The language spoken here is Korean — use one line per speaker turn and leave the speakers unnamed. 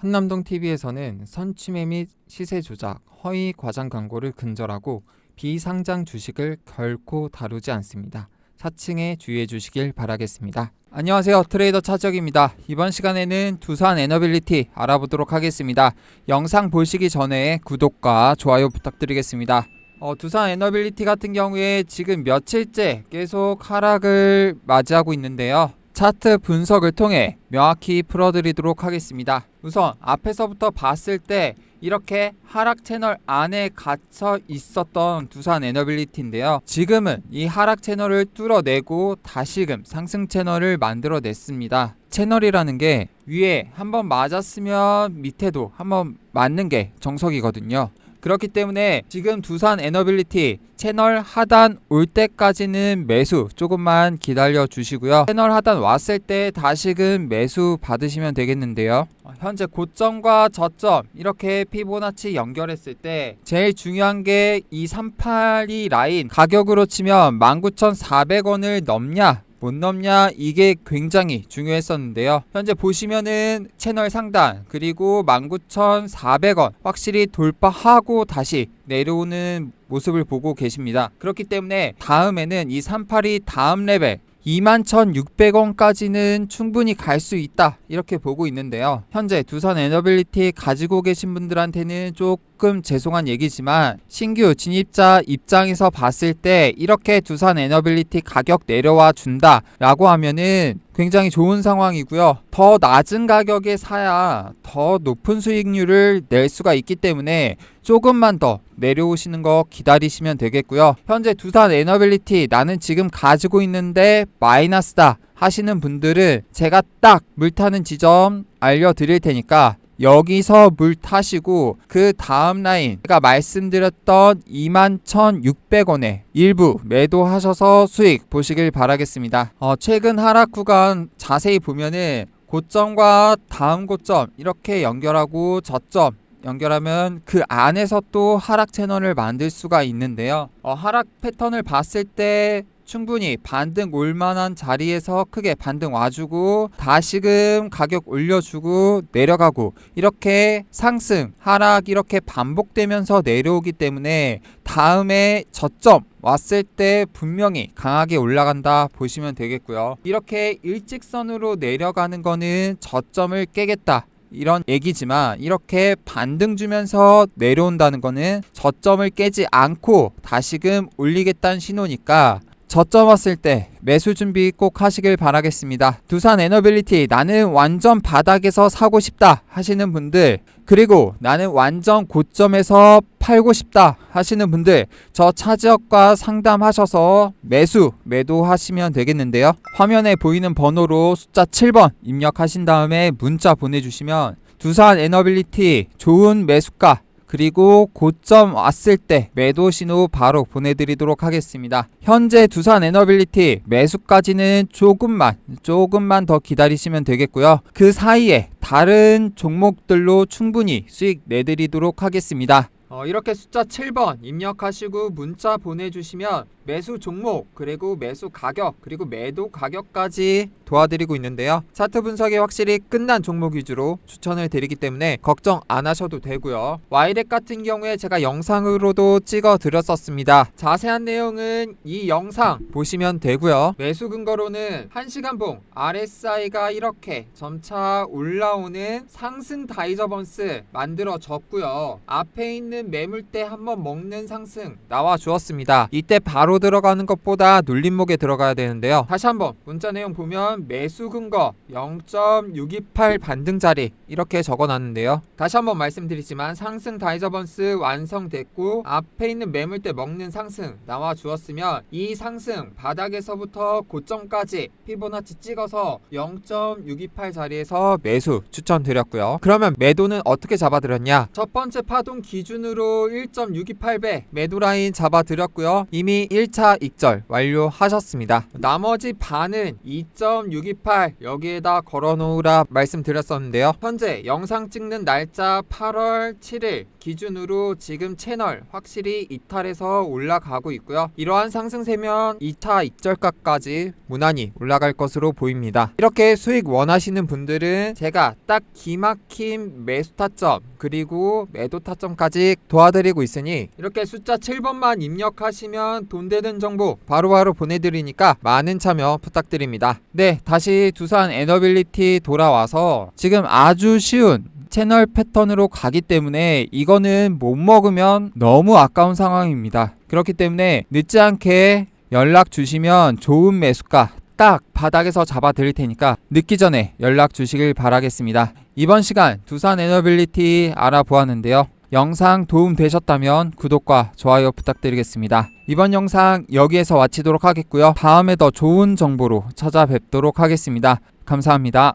한남동 TV에서는 선취매 및 시세 조작, 허위 과장 광고를 근절하고 비상장 주식을 결코 다루지 않습니다. 사칭에 주의해 주시길 바라겠습니다. 안녕하세요. 트레이더 차적입니다. 이번 시간에는 두산 에너빌리티 알아보도록 하겠습니다. 영상 보시기 전에 구독과 좋아요 부탁드리겠습니다. 어, 두산 에너빌리티 같은 경우에 지금 며칠째 계속 하락을 맞이하고 있는데요. 차트 분석을 통해 명확히 풀어드리도록 하겠습니다. 우선 앞에서부터 봤을 때 이렇게 하락 채널 안에 갇혀 있었던 두산 에너빌리티인데요. 지금은 이 하락 채널을 뚫어내고 다시금 상승 채널을 만들어냈습니다. 채널이라는 게 위에 한번 맞았으면 밑에도 한번 맞는 게 정석이거든요. 그렇기 때문에 지금 두산 에너빌리티 채널 하단 올 때까지는 매수 조금만 기다려 주시고요. 채널 하단 왔을 때 다시금 매수 받으시면 되겠는데요. 어, 현재 고점과 저점 이렇게 피보나치 연결했을 때 제일 중요한 게 이 382 라인 가격으로 치면 19,400원을 넘냐 못 넘냐 이게 굉장히 중요했었는데요. 현재 보시면은 채널 상단 그리고 19,400원 확실히 돌파하고 다시 내려오는 모습을 보고 계십니다. 그렇기 때문에 다음에는 이 382 다음 레벨 21,600원까지는 충분히 갈 수 있다 이렇게 보고 있는데요. 현재 두산 에너빌리티 가지고 계신 분들한테는 조금 죄송한 얘기지만 신규 진입자 입장에서 봤을 때 이렇게 두산 에너빌리티 가격 내려와 준다 라고 하면은 굉장히 좋은 상황이고요. 더 낮은 가격에 사야 더 높은 수익률을 낼 수가 있기 때문에 조금만 더 내려오시는 거 기다리시면 되겠고요. 현재 두산 에너빌리티 나는 지금 가지고 있는데 마이너스다 하시는 분들은 제가 딱 물 타는 지점 알려드릴 테니까 여기서 물 타시고 그 다음 라인 제가 말씀드렸던 21,600원에 일부 매도하셔서 수익 보시길 바라겠습니다. 어, 최근 하락 구간 자세히 보면은 고점과 다음 고점 이렇게 연결하고 저점 연결하면 그 안에서 또 하락 채널을 만들 수가 있는데요. 어, 하락 패턴을 봤을 때 충분히 반등 올 만한 자리에서 크게 반등 와주고 다시금 가격 올려주고 내려가고 이렇게 상승 하락 이렇게 반복되면서 내려오기 때문에 다음에 저점 왔을 때 분명히 강하게 올라간다 보시면 되겠고요. 이렇게 일직선으로 내려가는 거는 저점을 깨겠다. 이런 얘기지만 이렇게 반등 주면서 내려온다는 거는 저점을 깨지 않고 다시금 올리겠다는 신호니까 저점 왔을 때 매수 준비 꼭 하시길 바라겠습니다. 두산 에너빌리티 나는 완전 바닥에서 사고 싶다 하시는 분들 그리고 나는 완전 고점에서 팔고 싶다 하시는 분들 저 차지역과 상담하셔서 매수 매도하시면 되겠는데요. 화면에 보이는 번호로 숫자 7번 입력하신 다음에 문자 보내주시면 두산 에너빌리티 좋은 매수가 그리고 고점 왔을 때 매도 신호 바로 보내드리도록 하겠습니다. 현재 두산 에너빌리티 매수까지는 조금만 조금만 더 기다리시면 되겠고요. 그 사이에 다른 종목들로 충분히 수익 내드리도록 하겠습니다. 어, 이렇게 숫자 7번 입력하시고 문자 보내주시면 매수 종목 그리고 매수 가격 그리고 매도 가격까지 도와드리고 있는데요. 차트 분석이 확실히 끝난 종목 위주로 추천을 드리기 때문에 걱정 안 하셔도 되고요. 와이렉 같은 경우에 제가 영상으로도 찍어 드렸었습니다. 자세한 내용은 이 영상 보시면 되고요. 매수 근거로는 1시간봉 RSI가 이렇게 점차 올라오는 상승 다이저번스 만들어졌고요. 앞에 있는 매물대 한번 먹는 상승 나와 주었습니다. 이때 바로 들어가는 것보다 눌림목에 들어가야 되는데요. 다시 한번 문자 내용 보면 매수 근거 0.628 반등 자리 이렇게 적어놨는데요. 다시 한번 말씀드리지만 상승 다이저번스 완성됐고 앞에 있는 매물대 먹는 상승 나와 주었으면 이 상승 바닥에서부터 고점까지 피보나치 찍어서 0.628 자리에서 매수 추천드렸고요. 그러면 매도는 어떻게 잡아드렸냐? 첫 번째 파동 기준으로 기준으로 1.628배 매도 라인 잡아드렸고요. 이미 1차 익절 완료하셨습니다. 나머지 반은 2.628 여기에다 걸어놓으라 말씀드렸었는데요. 현재 영상 찍는 날짜 8월 7일 기준으로 지금 채널 확실히 이탈해서 올라가고 있고요. 이러한 상승세면 2차 익절가까지 무난히 올라갈 것으로 보입니다. 이렇게 수익 원하시는 분들은 제가 딱 기막힌 매수 타점 그리고 매도 타점까지 도와드리고 있으니 이렇게 숫자 7번만 입력하시면 돈 되는 정보 바로 바로 보내드리니까 많은 참여 부탁드립니다. 네, 다시 두산 에너빌리티 돌아와서 지금 아주 쉬운 채널 패턴으로 가기 때문에 이거는 못 먹으면 너무 아까운 상황입니다. 그렇기 때문에 늦지 않게 연락 주시면 좋은 매수가 딱 바닥에서 잡아 드릴 테니까 늦기 전에 연락 주시길 바라겠습니다. 이번 시간 두산 에너빌리티 알아보았는데요. 영상 도움 되셨다면 구독과 좋아요 부탁드리겠습니다. 이번 영상 여기에서 마치도록 하겠고요. 다음에 더 좋은 정보로 찾아뵙도록 하겠습니다. 감사합니다.